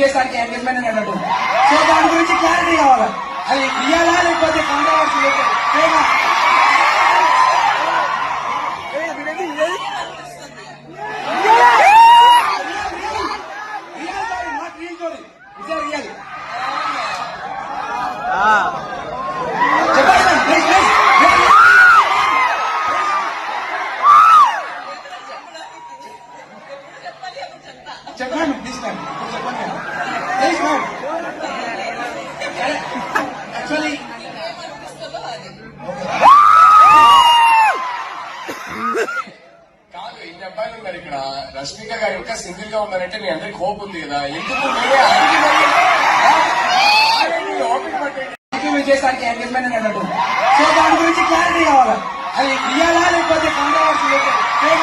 చేసానికి engagement అని అన్నాడు so దాని గురించి క్లారిటీ కావాలి? అది ఇయ్యాలా లేకపోతే controversy Prema real story not real story it's real చెప్పండి మేడం, ప్లీజ్, ప్లీజ్. చెప్పండి. ప్లీజ్ మ్యామ్ ఇప్పుడు చెప్పండి మేడం ప్లీజ్ మ్యామ్ యాక్చువల్లీ కాదు ఇన్ని అబ్బాయిలు ఉన్నారు ఇక్కడ రష్మిక గారు ఇంకా సింగిల్గా ఉన్నారంటే మీ అందరికి హోప్ ఉంది కదా. ఎందుకు మీరే ఎంగేజ్మెంట్ అని అన్నాడు సో దాని గురించి క్లారిటీ కావాలి? అది ఇయ్యాలా లేకపోతే కాంట్రవర్సీ ప్రేమ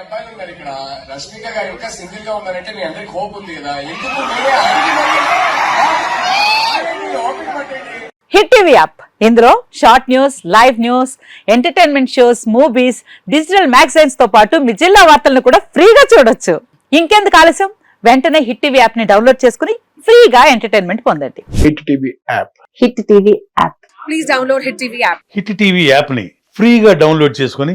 అబ్బాయిలు ఉన్నారు ఇక్కడ. రష్మిక గారు ఇంకా సింగిల్గా ఉన్నారంటే మీ అందరికి హోప్ ఉంది కదా. ఎందుకు హిట్ టీవీ యాప్. ఇందులో short news live news entertainment shows movies digital మ్యాగజైన్స్తో పాటు మీ జిల్లా వార్తలను కూడా ఫ్రీగా చూడొచ్చు. ఇంకెందుకు ఆలస్యం? వెంటనే హిట్ టీవీ యాప్ని డౌన్లోడ్ చేసుకుని ఫ్రీగా ఎంటర్టైన్మెంట్ పొందండి. Hit TV app. Hit TV app. Please download Hit TV app. Hit TV యాప్ని ఫ్రీగా డౌన్లోడ్ చేసుకొని